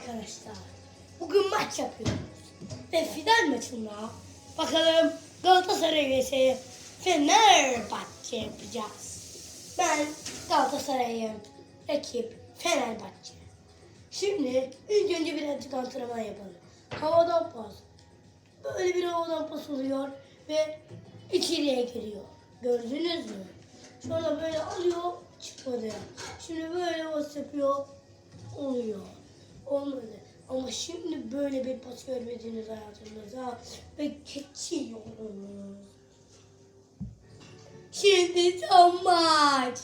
arkadaşlar. Bugün maç yapıyoruz. Ve final maçında bakalım Galatasaray vs Fenerbahçe yapacağız. Ben Galatasaray'ım. Rakip Fenerbahçe. Şimdi ilk önce birazcık antrenman yapalım. Havadan pas. Böyle bir havadan pas oluyor ve içeriye giriyor. Gördünüz mü? Sonra böyle alıyor çıkmadı. Şimdi böyle pas yapıyor oluyor olmadı. Ama şimdi böyle bir pas görmediniz hayatınızda ve geçiyorsunuz. Şimdi tam maç.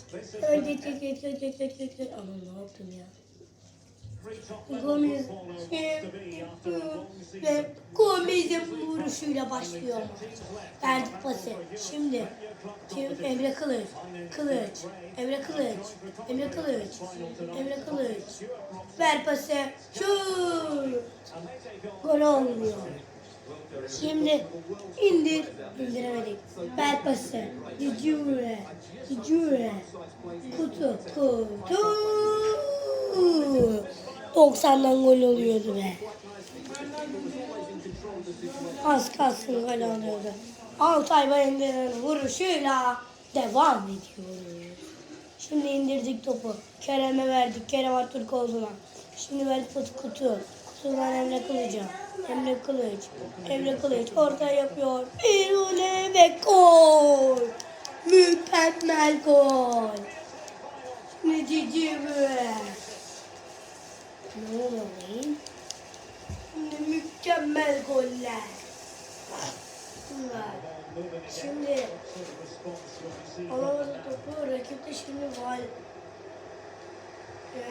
Öyle geç geç geç geç geç. Ne yaptım ya? Gomez ve Gomez'in vuruşuyla başlıyor maç. Verdik pası. Şimdi kim? Emre Kılıç. Kılıç. Emre Kılıç. Emre Kılıç. Emre Kılıç. Ver pası. Şut. Gol olmuyor. Şimdi indir. İndiremedik. Ver pası. Dicure. Dicure. Kutu. Kutu. 90'dan gol oluyordu be. Az kalsın gol oluyordu. Altay Bayındır'ın vuruşuyla devam ediyoruz. Şimdi indirdik topu. Kerem'e verdik. Kerem Aktürkoğlu'na. Şimdi verdik kutu kutu. Kutudan Emre Kılıç'a. Emre Kılıç. Emre Kılıç orta yapıyor. Bir ule ve gol. Mükemmel gol. Şimdi cici be. Ne? Şimdi mükemmel goller. Bunlar. Şimdi alamadı topu rakip de şimdi var.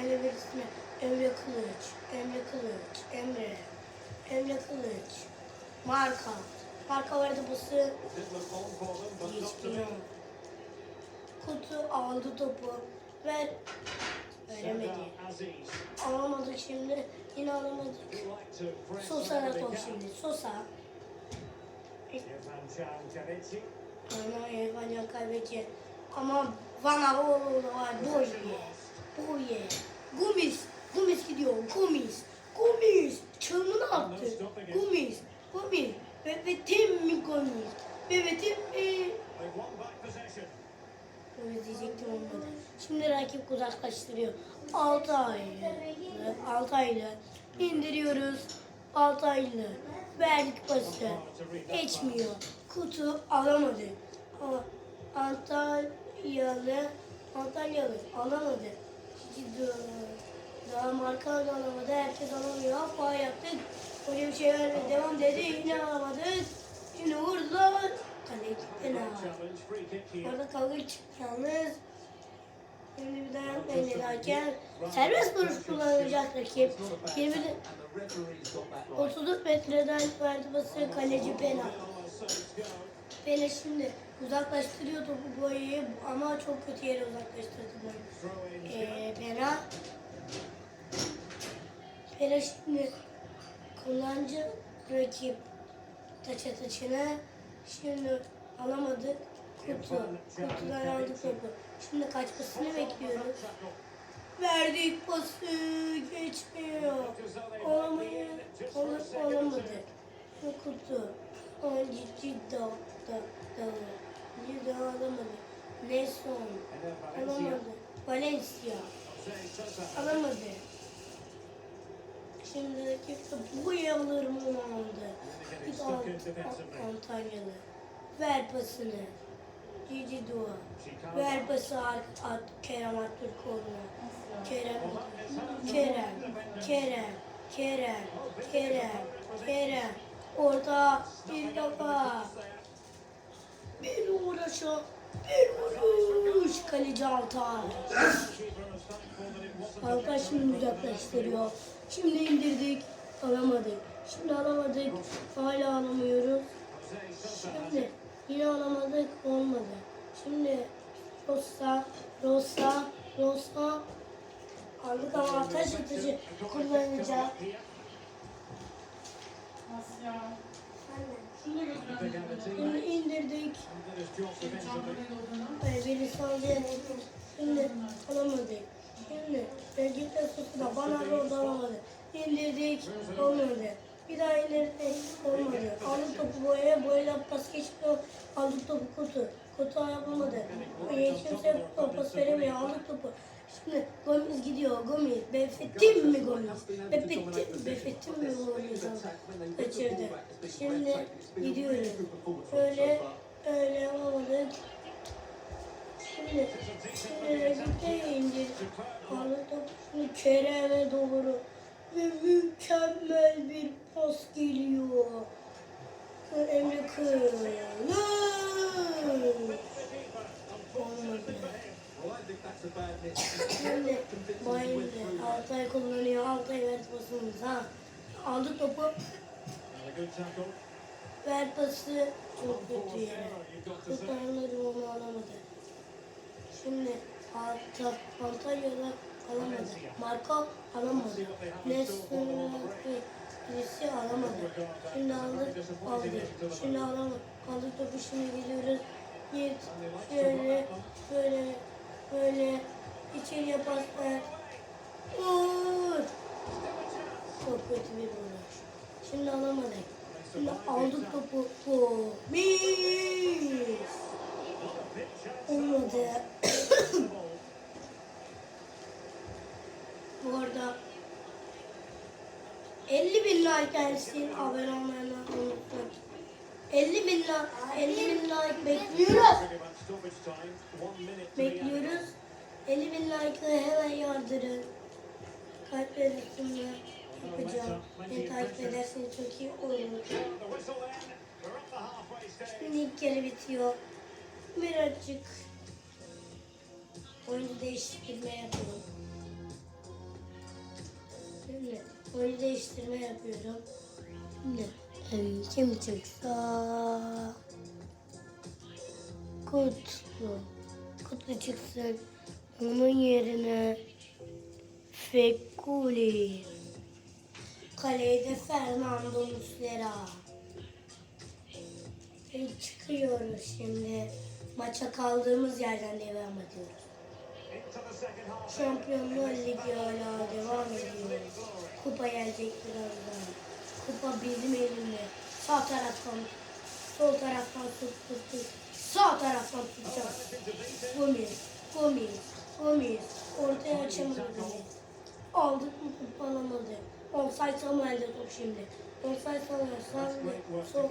Öyle birisine Emre Kılıç, Emre Kılıç, Emre, Emre Kılıç, Marka. Marka vardı bası. Geçmiyor. Kutu aldı topu. Ver. Veremedi. Alamadık şimdi. Yine alamadık. Sosa'ya top şimdi. Sosa. Ama Evanya kaybedecek. Ama bana o var. Boye. Boye. Gumis. Gumis gidiyor. Gumis. Gumis. Çamını attı. Gumis. Gumis. Ve ve tim mi Gumis. Ve ve tim mi. Öyle diyecektim olmadı. Şimdi rakip uzaklaştırıyor. Altaylı. Altaylı. indiriyoruz. Altaylı. Verdik pası. Geçmiyor. Kutu alamadı. Ama Antalyalı Antalyalı alamadı. Daha marka da alamadı. Herkes alamıyor. Hoppa yaptık. Öyle bir şey vermedi. Devam dedi. Yine alamadık. Şimdi vurdular. Kaleci fena. Orada kavga çıktı yalnız. Şimdi bir ellederken serbest vuruş kullanacak rakip. 20 34 metreden verdi bası kaleci Pena. Pena şimdi uzaklaştırıyor topu boyayı ama çok kötü yere uzaklaştırdı boyu. Ee, Pena. Pena şimdi kullanıcı rakip taça taçına şimdi alamadık. Kutu. Kutudan aldık topu. Şimdi kaçmasını bekliyoruz. Verdik pası geçmiyor. Olamayı ol, olamadı. Bu kutu. Ama ciddi da da da. Ciddi alamadı. Nelson alamadı. Valencia alamadı. Şimdi rakip de bu al, al, Antalyalı. Ver pasını. Cici Dua. Ver pası at, Kerem Aktürkoğlu'na. Kerem, Kerem, Kerem, Kerem, Kerem, Kerem. Orada bir kafa. Bir uğraşa, bir vuruş. Kaleci Altay. Altay şimdi uzaklaştırıyor. Şimdi indirdik, alamadık. Şimdi alamadık, hala alamıyoruz. Şimdi Yine alamadık olmadı. Şimdi Rosa, Rosa, Rosa aldık ama ateş atıcı kullanacağım. Şimdi indirdik. Beni sallayarak şimdi alamadık. Şimdi belki de tuttu da bana orada alamadı. İndirdik olmadı. Bir daha ileride olmadı. Aldık topu boyaya, boyayla pas geçmiyor. Aldık topu kutu. Kutu yapamadı. Kimse pas veremiyor. Aldık topu. Şimdi Gomis gidiyor. Gomis. Befettim mi Gomis? Befettim, Befettim mi Gomis? Kaçırdı. Şimdi gidiyoruz. Öyle, öyle yapamadık. Şimdi, şimdi indir. Aldık topu. Şimdi Kerem'e doğru. Mükemmel bir pas geliyor. Emre Kılıç. Şimdi Bayıldı. Altay kullanıyor. Altay ver pasımız ha. Aldı topu. Ver pası. Çok kötü yere. Kurtarmadım onu alamadı. Antalya'da alamadı. Marco alamadı. Nesli'nin birisi alamadı. Şimdi aldı. Aldı. Şimdi alamadı. Aldı topu şimdi gidiyoruz. Git. Şöyle. Böyle. Böyle. İçeriye pas ver. Vur. Çok kötü bir uğraş. Şimdi alamadık. Şimdi aldık topu. Gol. Mis. Olmadı. Bu arada 50 bin like gelsin abone olmayı unutmayın. 50 bin like, 50 bin like bekliyoruz. Bekliyoruz. 50 bin like'ı hemen yardırın. Kalpler üstünde yapacağım. Beni takip ederseniz çok iyi olur. Şimdi ilk kere bitiyor. Birazcık oyuncu değiştirme yapıyorum. Şimdi oyuncu değiştirme yapıyorum. Şimdi kim çıksa Kutlu. Kutlu çıksın. Onun yerine Fekuli. Kalede Fernando Muslera. Ve çıkıyoruz şimdi. Maça kaldığımız yerden devam ediyoruz. Şampiyonlar Ligi hala devam ediyor. Kupa gelecek birazdan. Kupa bizim elimde. Sağ taraftan, sol taraftan tut tut tut. Sağ taraftan tutacağız. Gomis, Gomis, Gomis. Ortaya açamadı Gomis. Aldık mı kupa alamadı. Offside Samuel'de top şimdi. Offside Samuel, Samuel, sol,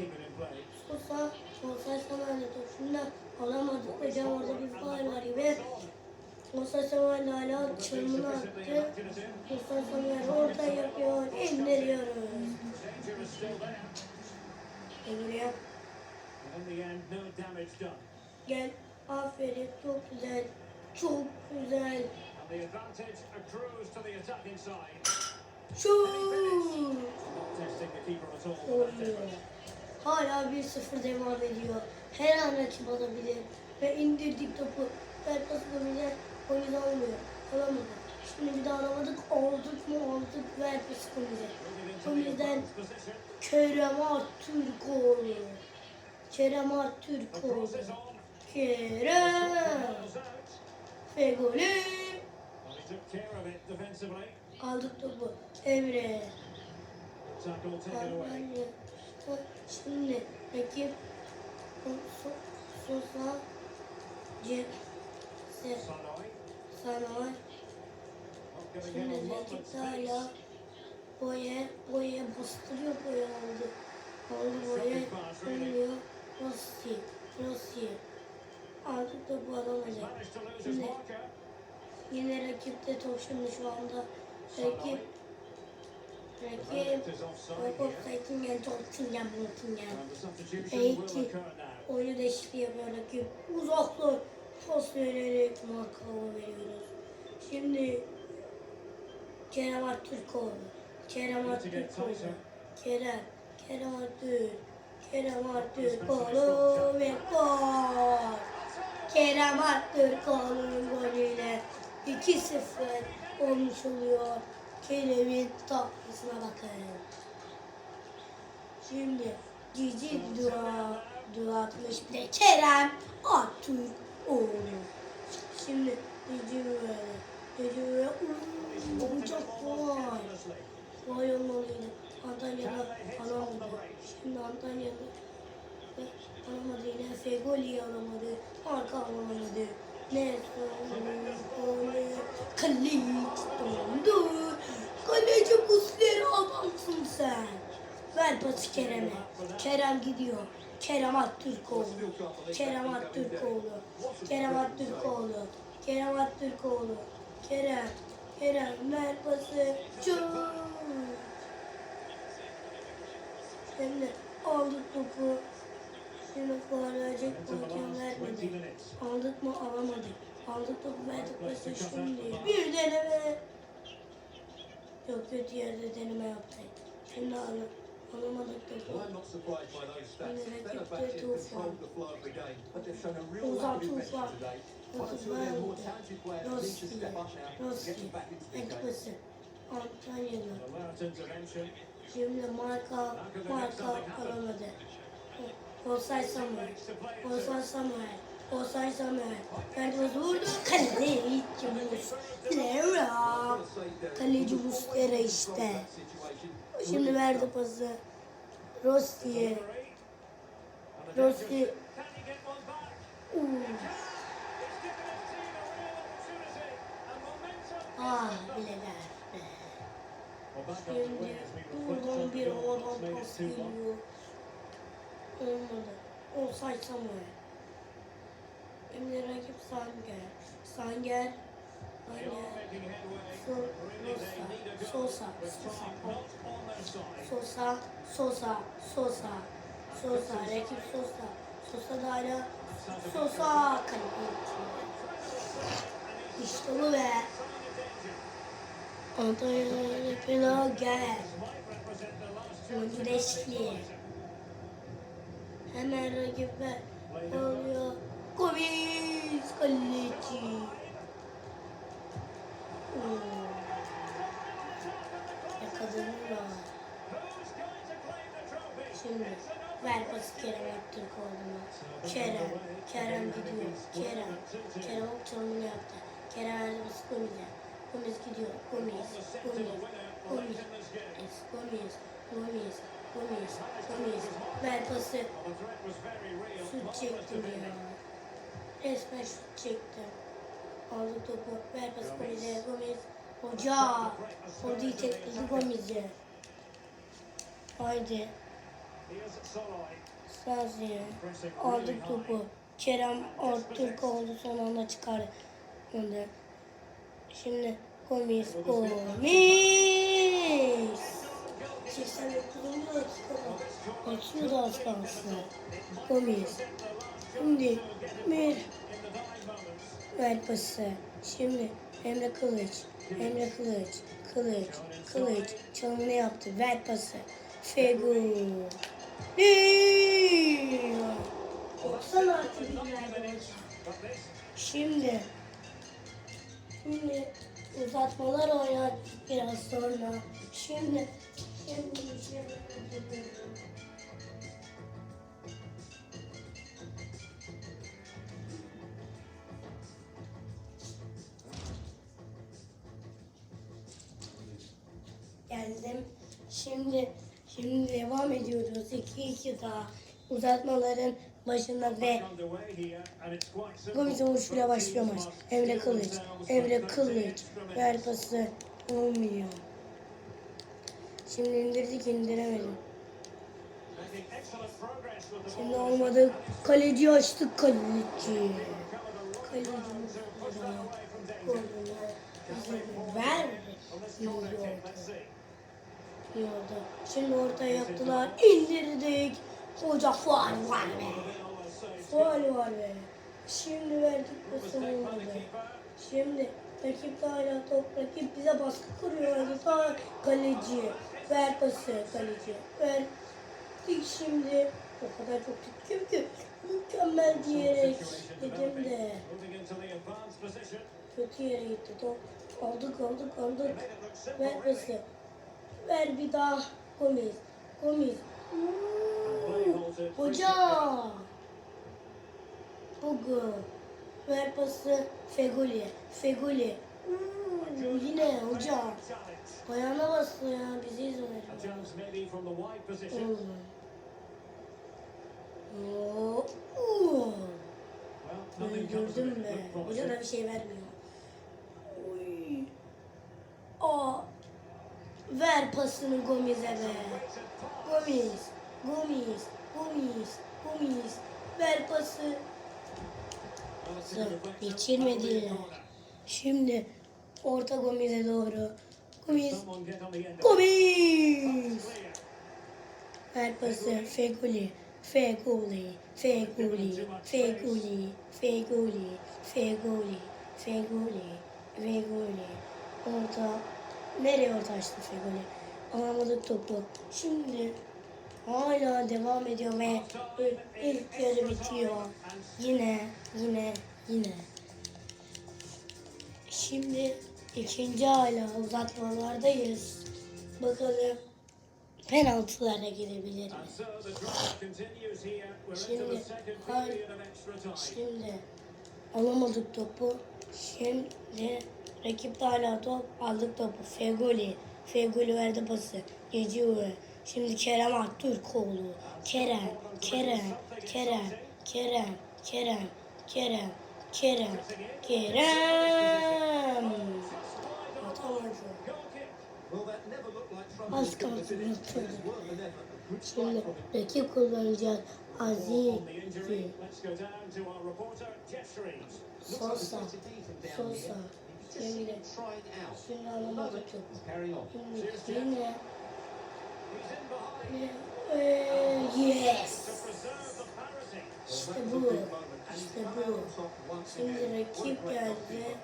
Offside Samuel'de top şimdi. Alamadık hocam orada bir faal var gibi. Offside Samuel hala çırmını attı. Offside Samuel orta yapıyor, indiriyoruz. Buraya. Gel. Aferin. Çok güzel. Çok güzel. Olmuyor. Hala 1-0 devam ediyor. Her an rakip alabilir. Ve indirdik topu. Ver pası Gomis'e. Gomis almıyor. Alamadı. Şimdi bir daha alamadık. Aldık mı aldık. Ver pası Gomis'e. Gomis'den Kerem Aktürkoğlu. Kerem Aktürkoğlu. Kerem. Ve golü. Aldık topu. Emre. Şimdi rakip So- Sosa C Se Sanoy. Şimdi de hala boya boya bastırıyor boya aldı. Aldı boya dönüyor. Rossi. Rossi. Aldık topu alamayacak. Şimdi yine rakipte top şimdi şu anda. Rakip Rakip Rakip Zeytingen, Zeytingen, Zeytingen. Peki. Oyunu değişikliği yapıyor rakip. Uzaklar. Pas vererek markava veriyoruz. Şimdi Kerem Aktürkoğlu. Kerem Aktürkoğlu. Kerem. Kerem Aktürk. Kerem Aktürkoğlu ve gol. Kerem Aktürkoğlu'nun golüyle 2-0 olmuş oluyor. Kerem'in tatlısına bakın. Şimdi Cici dua, dua atmış bir de Kerem Aktürk oğlu. Şimdi Cici böyle. Cici böyle. Bu çok kolay. Kolay olmalıydı. Antalya'da alamadı. Şimdi Antalya'da alamadı yine Fegoli'yi alamadı. Arka alamadı. Ne gole Kaleci dondu. Kaleci Muslera adamsın sen. Ver pası Kerem'e. Kerem gidiyor. Kerem Aktürkoğlu. Kerem Aktürkoğlu. Kerem Aktürkoğlu. Kerem Aktürkoğlu. Kerem. Kerem ver pası. Çok. Şimdi aldık topu. Şimdi verecek bu hakem vermedi. Aldık mı alamadık. Aldık topu verdik pası şimdi. Bir deneme. Çok kötü yerde deneme yaptık. Şimdi aldık. Alamadık topu. Well, I'm not surprised by those stats. Yine rakip Fenerbahçe de have Tufan. controlled the flow of the game, but they've shown a real Ozan Tufan. to Rossi. Rossi. get them back into the Renk game. pası. Antalya'da. Şimdi marka, marka alamadı. Olsay Samuel. Olsay Samuel. Olsay Samuel. Ferdi vurdu. Kaleci Muslera. Kaleci Muslera işte. Şimdi verdi pası. Rossi'ye. Rossi. Ah bile verdi. Well, back Şimdi buradan bir oradan pas it 2-1. geliyor. Olmadı. Olsay Samuel. Şimdi rakip Sanger. Sanger. Sosa. Sosa. Sosa. Sosa. Sosa. Rakip Sosa. Sosa da hala. Sosa. Kaleci. İşte bu be. Antalya'da fena gel. Güneşli. Hemen rakibe oluyor. Gomis kaleci. The trophy? Şimdi ver pası Kerem Aktürkoğlu'na. Kerem, Kerem gidiyor. Kerem, Kerem çalımını yaptı. Kerem verdi pası Gomis'e. Gomis gidiyor. Gomis, Gomis, Gomis, Gomis, Gomis, Gomis, Gomis. Ver pası. Şut çektim ya. Resmen şut çektim. Aldı topu. Ver pası Gomis'e. Gomis. Hoca. Hocayı çekti Gomis'e. Haydi. Aldık high. topu. Kerem Aktürkoğlu son anda çıkardı. Şimdi Gomis. Gomis. 89. dakikada. Atıyordu az kalsın. Gomis. Şimdi bir ver pası. Şimdi Emre Kılıç. Emre Kılıç. Kılıç. Kılıç. Çalımını yaptı. Ver pası. Fegu. Değil. 90 artı bir verdi hocam. Şimdi Şimdi uzatmalar oynar biraz sonra. Şimdi şimdi bir Şimdi şimdi devam ediyoruz. 2-2 daha uzatmaların başında ve. Gomis'in vuruşuyla başlıyor maç. Emre Kılıç. Emre Kılıç. Ver pası. Olmuyor. Şimdi indirdik indiremedim. Şimdi olmadı. Kaleci açtık kaleci. Kaleci golünü ver. Yiyordu. Şimdi ortaya yaptılar. İndirdik. Hoca faal var be. Faal var be. Şimdi verdik pası Mistake by the olmadı. keeper. Şimdi rakip hala top rakip bize baskı kuruyor adeta kaleci. Ver pası kaleci. Ver. Dik şimdi. O kadar çok tuttum ki mükemmel diyerek dedim de kötü yere gitti top. Aldık aldık aldık. Ver pası. Ver bir daha. Gomis. Gomis. halted. Hoca. Bugün. Ver pası Fegoli. Fegoli. Hmm, yine hoca. Challenge. Ayağına bastı ya bizi comes of Gördün mü? Hoca da bir şey vermiyor. Pasını Gomez'e be. Gomiz, Gomiz, Gomiz, Gomiz. Ver pası. Corner. Şimdi orta Gomez'e doğru. Gomiz. Clear. Ver pası Feguli, Feguli, Feguli, Feguli, Feguli, Feguli, Feguli, Feguli. Orta, nereye orta açtı Feguli? Alamadık topu. Şimdi hala devam ediyor ve ilk yarı bitiyor. Yine, yine, yine. Şimdi ikinci hala uzatmalardayız. Bakalım penaltılara girebilir mi? Şimdi, time. Şimdi alamadık topu. Şimdi rakipte hala top aldık topu. Fegoli. Fegoli verdi pası. Geçiyor. Şimdi Kerem Aktürkoğlu. Kerem, Kerem, Kerem, Kerem, Kerem, Kerem, Kerem, Kerem. Az kalsın good Şimdi rakip kullanacak On the injury, Aziz. let's go down to our reporter, Jeff Shreves. Sosa. Sosa. Şimdi. He's carrying on. Şimdi behind Ee, yes. İşte bu. İşte bu. Şimdi rakip geldi.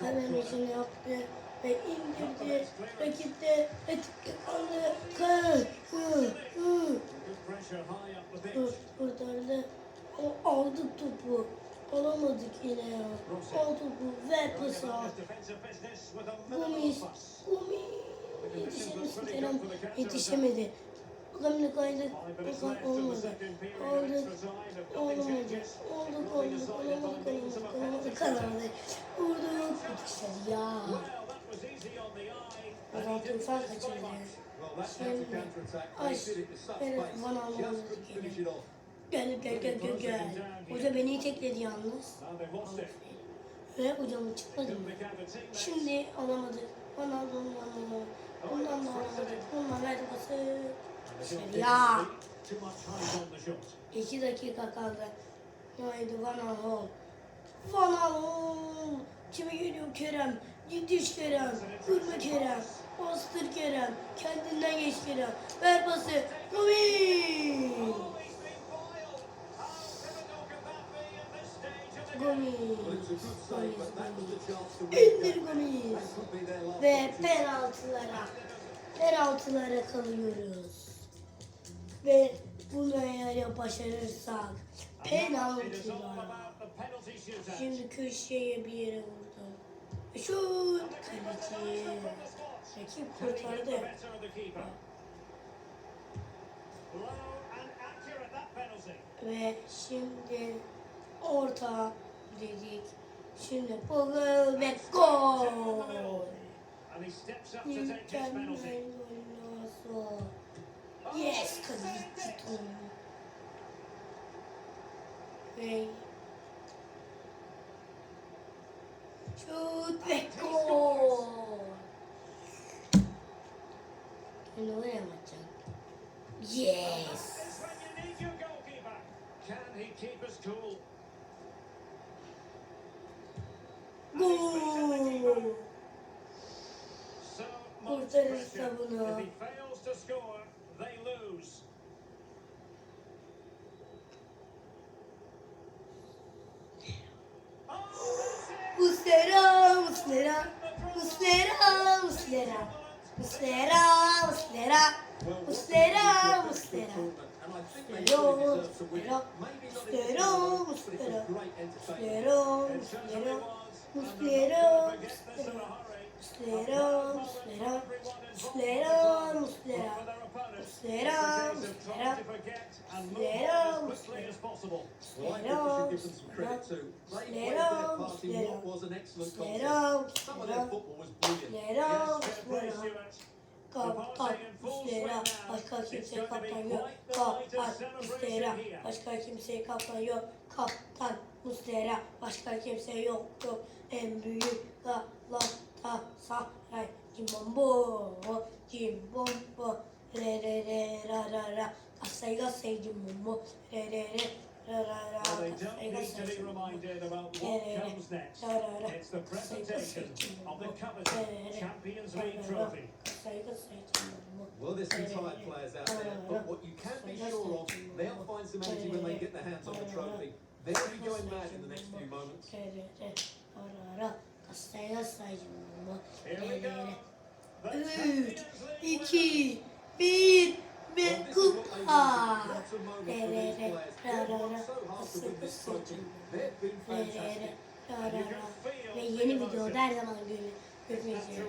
Hemen işini yaptı ve indirdi. Rakip de rakip up the Dur, kurtardı. O aldık topu. Alamadık yine ya. Al topu. Ver Going pası about al. his defensive business with a minimal Gomis. Gomis. Yetişemesin Kerem. Yetişemedi. Bakalım ne kaydı. Five minutes Bakalım left of the olmadı. Aldık. changes, Olduk olduk. Olamadık olamadık. Kazandı. Vurduk. Yetişmedi ya. Adam tufan kaçırdı. Şimdi with such Evet, bana Just almamız Gel gel gel gel gel. Hoca beni itekledi yalnız. Ve hocamın çıkmadı. Şimdi alamadık. Ronaldo'ndan alamadık. Bundan da alamadık. Bundan verdi pası. And they don't Ya. take the speed. Too much height on the shot. İki dakika kaldı. Haydi Van Aanholt. Van Aanholt. Kime geliyor Kerem? Yetiş Kerem. Vurma Kerem. Bastır Kerem. Kendinden geç Kerem. Ver pası. Gol! Be their last Ve penaltılara. Penaltılara kalıyoruz. Ve bunu eğer başarırsak penaltılara. Şimdi köşeye bir yere vurdum. Şut! Kaleci. Rakip kurtardı. Ve şimdi orta dedik. Şimdi Pogba ve gol. And he steps up to take this Mükemmel penalty. gol. Yes, kaleci Tom. Ve şut ve gol. Kendi oraya mı atacaksın? Yes. It's when you need your goalkeeper. Can he keep us cool? Oh, that's it. Muslera, Muslera, Muslera, Muslera, Muslera, Muslera, Muslera, Muslera. Muslera, Muslera, Muslera, Muslera, Muslera, Muslera, Muslera. Muslera, Muslera. was brilliant. Muslera. Başka kimseye kaptan yok. Kaptan Muslera. Başka kimseye kaptan yok. Kaptan Muslera. Başka kimse yok yok. En büyük Galatasaray. Cimbombo. Cimbombo. Re re re ra ra ra. Gasay gasay cimbombo. Re re re. Well, they don't need to be reminded about what comes next. It's the presentation of the coveted. Champions League trophy. Well, there's some tired players out there, but what you can be sure of, they'll find some energy when they get their hands on the trophy. They'll be going mad in the next few moments. Re re re. Ra ra ra. Here Re we re go. re. The 3, Champions League 2, 1 ve they kupa. want. What a moment for these players. They've worked so hard to win this trophy. They've been fantastic. Ve yeni videoda her zaman görüşmek üzere.